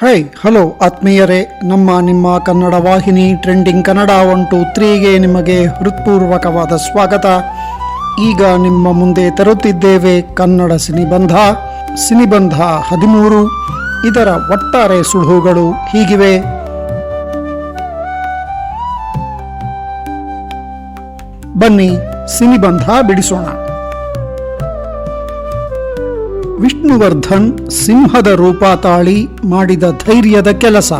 Hi hello, ಆತ್ಮೀಯರೇ, ನಮ್ಮ ನಿಮ್ಮ ಕನ್ನಡ ವಾಹಿನಿ ಟ್ರೆಂಡಿಂಗ್ ಕನ್ನಡ ಒನ್ ಟು ತ್ರೀಗೆ ನಿಮಗೆ ಹೃತ್ಪೂರ್ವಕವಾದ ಸ್ವಾಗತ. ಈಗ ನಿಮ್ಮ ಮುಂದೆ ತರುತ್ತಿದ್ದೇವೆ ಕನ್ನಡ ಸಿನಿಬಂಧ. ಸಿನಿಬಂಧ ಹದಿಮೂರು, ಇದರ ಒಟ್ಟಾರೆ ಸುಳುಹುಗಳು ಹೀಗಿವೆ. ಬನ್ನಿ, ಸಿನಿಬಂಧ ಬಿಡಿಸೋಣ. ವಿಷ್ಣುವರ್ಧನ್ ಸಿಂಹದ ರೂಪ ತಾಳಿ ಮಾಡಿದ ಧೈರ್ಯದ ಕೆಲಸ.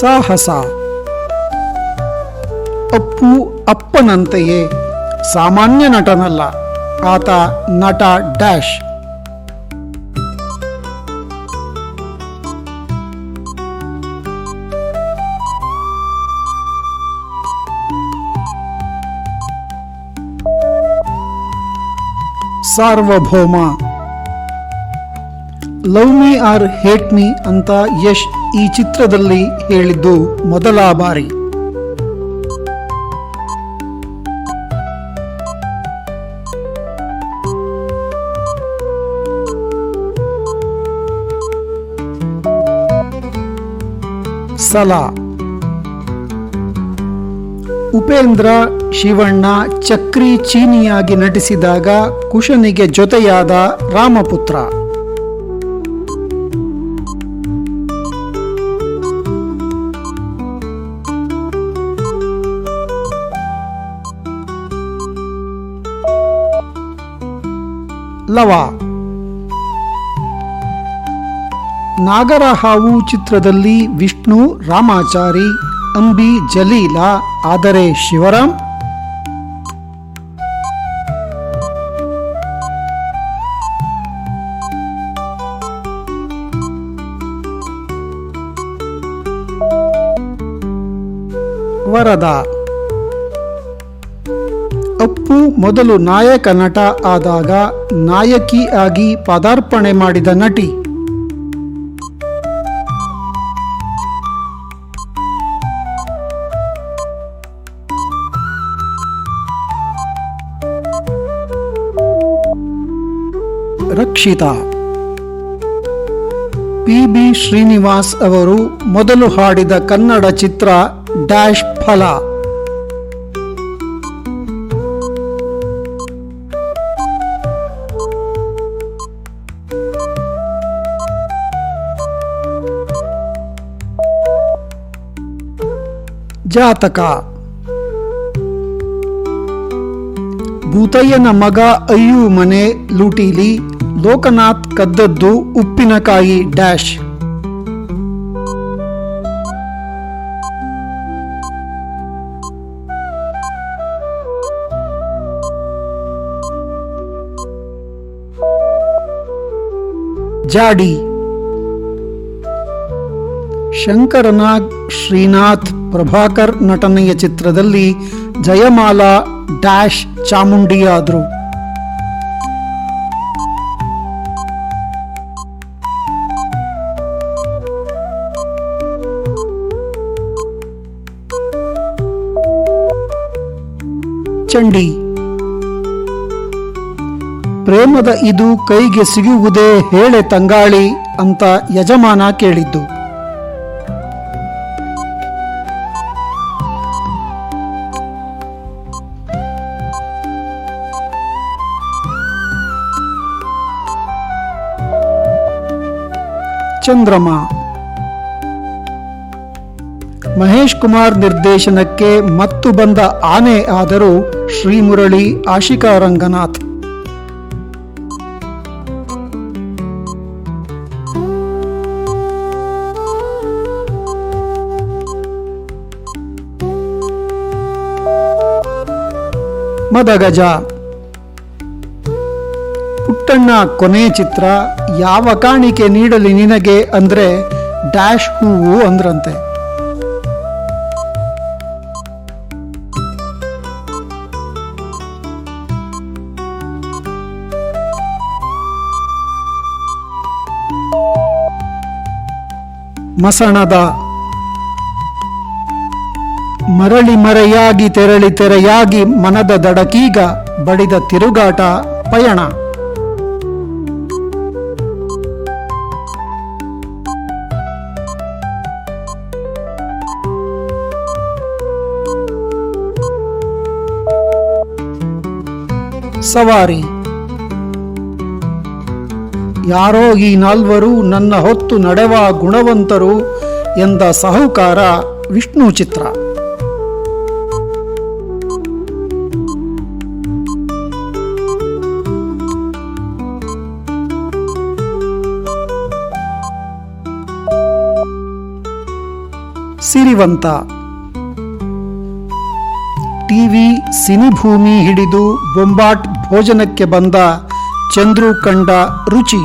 ಸಾಹಸ. ಅಪ್ಪು ಅಪ್ಪನಂತೆಯೇ ಸಾಮಾನ್ಯ ನಟನಲ್ಲ. ಆತ ನಟ dash. Sarvabhouma. Love me or hate me ಅಂತ ಯಶ್ ಈ ಚಿತ್ರದಲ್ಲಿ ಹೇಳಿದ್ದು ಮೊದಲ ಬಾರಿ. ಸಲ ಉಪೇಂದ್ರ ಶಿವಣ್ಣ ಚಕ್ರಿ ಚೀನಿಯಾಗಿ ನಟಿಸಿದಾಗ ಕುಶನಿಗೆ ಜೊತೆಯಾದ ರಾಮಪುತ್ರ. ಲವ. ನಾಗರಹಾವು ಚಿತ್ರದಲ್ಲಿ ವಿಷ್ಣು ರಾಮಾಚಾರಿ ಅಂಬಿ ಜಲೀಲ, ಆದರೆ ಶಿವರಾಮ್? ವರದ. ಅಪ್ಪು ಮೊದಲು ನಾಯಕ ನಟ ಆದಾಗ ನಾಯಕಿ ಆಗಿ ಪದಾರ್ಪಣೆ ಮಾಡಿದ ನಟಿ. ರಕ್ಷಿತಾ. ಪಿ. ಬಿ. ಶ್ರೀನಿವಾಸ್ ಅವರು ಮೊದಲು ಹಾಡಿದ ಕನ್ನಡ ಚಿತ್ರ ಡ್ಯಾಶ್ ಫಲ. ಜಾತಕ. ಭೂತಯ್ಯನ ಮಗ ಅಯ್ಯು ಮನೆ ಲೂಟೀಲಿ ಲೋಕನಾಥ್ ಕದ್ದದ್ದು ಉಪ್ಪಿನಕಾಯಿ ಡ್ಯಾಶ್. ಜಾಡಿ. ಶಂಕರನಾಗ್ ಶ್ರೀನಾಥ್ ಪ್ರಭಾಕರ್ ನಟನೆಯ ಚಿತ್ರದಲ್ಲಿ ಜಯಮಾಲಾ ಡ್ಯಾಶ್ ಚಾಮುಂಡಿಯಾದ್ರು. ಚಂಡಿ. ಪ್ರೇಮದ ಇದು ಕೈಗೆ ಸಿಗುವುದೇ ಹೇಳೆ ತಂಗಾಳಿ ಅಂತ ಯಜಮಾನ ಕೇಳಿದ್ದು. ಚಂದ್ರಮ. ಮಹೇಶ್ ಕುಮಾರ್ ನಿರ್ದೇಶನಕ್ಕೆ ಮತ್ತು ಬಂದ ಆನೆ ಆದರೂ ಶ್ರೀಮುರಳಿ ಆಶಿಕಾ ರಂಗನಾಥ್. ಮದಗಜ. ಪುಟ್ಟಣ್ಣ ಕೊನೆ ಚಿತ್ರ ಯಾವ ಕಾಣಿಕೆ ನೀಡಲಿ ನಿನಗೆ ಅಂದ್ರೆ ಡ್ಯಾಶ್ ಹೂವು ಅಂದ್ರಂತೆ. ಮಸಣದ ಮರಳಿ ಮರೆಯಾಗಿ ತೆರಳಿ ತೆರೆಯಾಗಿ ಮನದ ದಡಕೀಗ ಬಡಿದ ತಿರುಗಾಟ ಪಯಣ. ಸವಾರಿ ಯಾರೋ ಈ ನಾಲ್ವರು ನನ್ನ ಹೊತ್ತು ನಡೆವ ಗುಣವಂತರು ಎಂದ ಸಾಹುಕಾರ ವಿಷ್ಣು ಚಿತ್ರ. ಸಿರಿವಂತ. ಟಿವಿ ಸಿನಿಭೂಮಿ ಹಿಡಿದು ಬೊಂಬಾಟ್ ಭೋಜನಕ್ಕೆ ಬಂದ ಚಂದ್ರು ಕಂಡ ರುಚಿ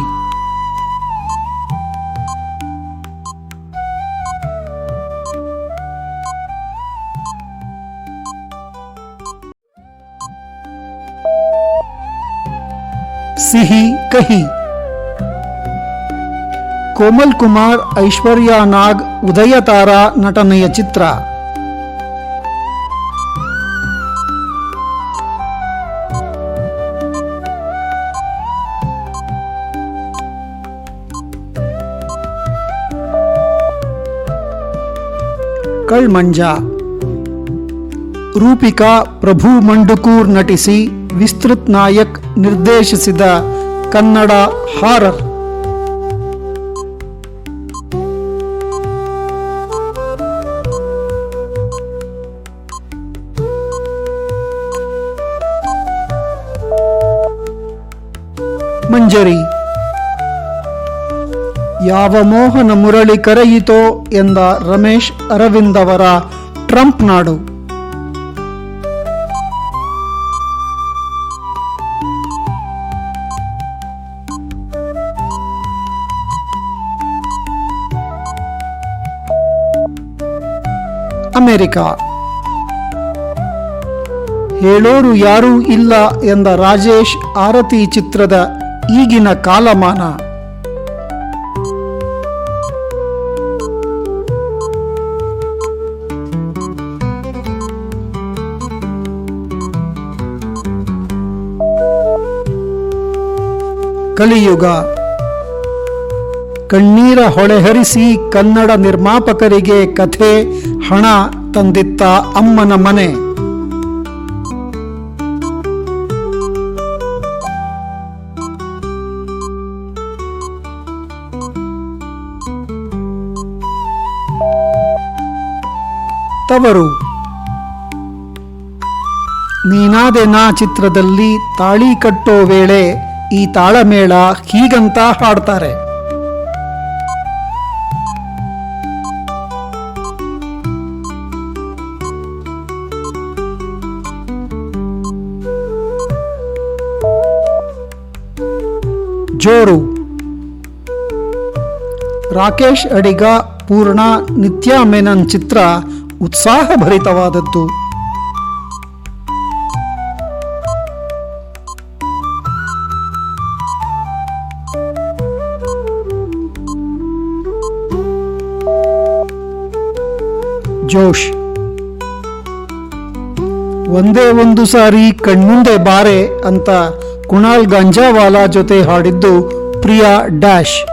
ಸಿಹಿ ಕಹಿ ಕೋಮಲ್ ಕುಮಾರ್ ಐಶ್ವರ್ಯ ನಾಗ್ ಉದಯ ತಾರಾ ನಟನೆಯ ಚಿತ್ರ ಕಳ್ಮಂಜ ರೂಪಿಕಾ ಪ್ರಭು ಮಂಡುಕೂರ್ ನಟಿಸಿ ವಿಸ್ತೃತ್ ನಾಯಕ್ ನಿರ್ದೇಶಿಸಿದ ಕನ್ನಡ ಹಾರರ್ ಮಂಜರಿ. ಯಾವ ಮೋಹನ ಮುರಳಿ ಕರೆಯಿತೋ ಎಂದ ರಮೇಶ್ ಅರವಿಂದ್ ಅವರ ಟ್ರಂಪ್ ನಾಡು. ಅಮೆರಿಕ. ಹೇಳೋರು ಯಾರೂ ಇಲ್ಲ ಎಂದ ರಾಜೇಶ್ ಆರತಿ ಚಿತ್ರದ ಈಗಿನ ಕಾಲಮಾನ. ಕಲಿಯುಗ. ಕಣ್ಣೀರ ಹೊಳೆಹರಿಸಿ ಕನ್ನಡ ನಿರ್ಮಾಪಕರಿಗೆ ಕಥೆ ಹಣ ತಂದಿತ್ತ ಅಮ್ಮನ ಮನೆ. ತವರು. ನೀನಾದೆ ನಾ ಚಿತ್ರದಲ್ಲಿ ತಾಳಿ ಕಟ್ಟೋ ವೇಳೆ ಈ ತಾಳಮೇಳ ಹೀಗಂತ ಹಾಡ್ತಾರೆ. ಜೋರು. ರಾಕೇಶ್ ಅಡಿಗ ಪೂರ್ಣ ನಿತ್ಯಾ ಮೆನನ್ ಚಿತ್ರ ಉತ್ಸಾಹಭರಿತವಾದದ್ದು. ಜೋಶ್. ಒಂದೇ ಒಂದು ಸಾರಿ ಕಣ್ಮುಂದೆ ಬಾರೆ ಅಂತ ಕುಣಾಲ್ ಗಂಜಾವಾಲಾ ಜೊತೆ ಹಾಡಿದ್ದು ಪ್ರಿಯಾ ಡ್ಯಾಶ್.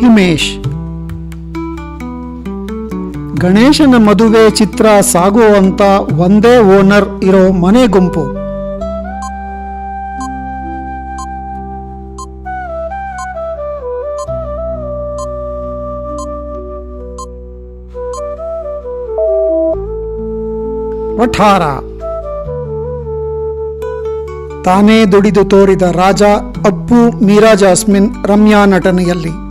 ಹಿಮೇಶ್. ಗಣೇಶನ ಮದುವೆ ಚಿತ್ರ ಸಾಗುವಂತ ಒಂದೇ ಓನರ್ ಇರೋ ಮನೆ ಗುಂಪು. ವಠಾರ. ತಾನೇ ದುಡಿದು ತೋರಿದ ರಾಜ ಅಪ್ಪು ಮೀರಾ ಜಾಸ್ಮಿನ್ ರಮ್ಯಾ ನಟನೆಯಲ್ಲಿ.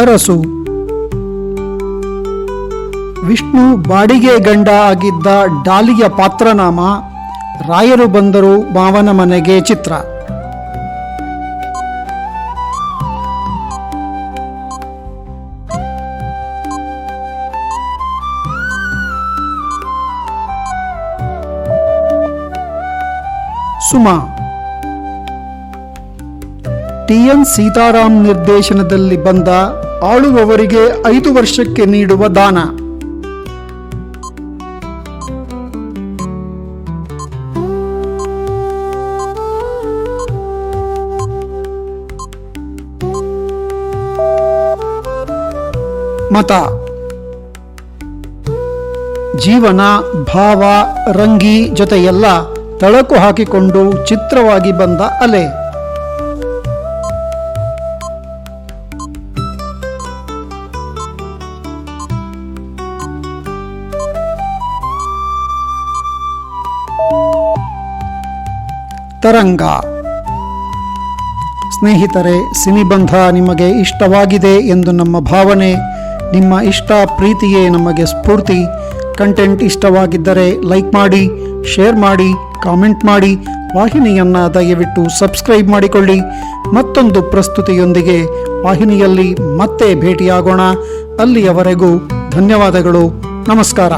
ಅರಸು. ವಿಷ್ಣು ಬಾಡಿಗೆ ಗಂಡ ಆಗಿದ್ದ ಡಾಲಿಯ ಪಾತ್ರನಾಮ, ರಾಯರು ಬಂದರು ಮಾವನ ಮನೆಗೆ ಚಿತ್ರ. ಸುಮಾ. ಟಿಎನ್ ಸೀತಾರಾಮ್ ನಿರ್ದೇಶನದಲ್ಲಿ ಬಂದ ಆಳುವವರಿಗೆ ಐದು ವರ್ಷಕ್ಕೆ ನೀಡುವ ದಾನ. ಮತ. ಜೀವನ, ಭಾವ, ರಂಗಿ ಜೊತೆಯೆಲ್ಲ ತಳಕು ಹಾಕಿಕೊಂಡು ಚಿತ್ರವಾಗಿ ಬಂದ ಅಲೆ. ತರಂಗ ಸ್ನೇಹಿತರೆ, ಸಿನಿಬಂಧ ನಿಮಗೆ ಇಷ್ಟವಾಗಿದೆ ಎಂದು ನಮ್ಮ ಭಾವನೆ. ನಿಮ್ಮ ಇಷ್ಟ ಪ್ರೀತಿಯೇ ನಮಗೆ ಸ್ಫೂರ್ತಿ. ಕಂಟೆಂಟ್ ಇಷ್ಟವಾಗಿದ್ದರೆ ಲೈಕ್ ಮಾಡಿ, ಶೇರ್ ಮಾಡಿ, ಕಾಮೆಂಟ್ ಮಾಡಿ. ವಾಹಿನಿಯನ್ನು ದಯವಿಟ್ಟು ಸಬ್ಸ್ಕ್ರೈಬ್ ಮಾಡಿಕೊಳ್ಳಿ. ಮತ್ತೊಂದು ಪ್ರಸ್ತುತಿಯೊಂದಿಗೆ ವಾಹಿನಿಯಲ್ಲಿ ಮತ್ತೆ ಭೇಟಿಯಾಗೋಣ. ಅಲ್ಲಿಯವರೆಗೂ ಧನ್ಯವಾದಗಳು. ನಮಸ್ಕಾರ.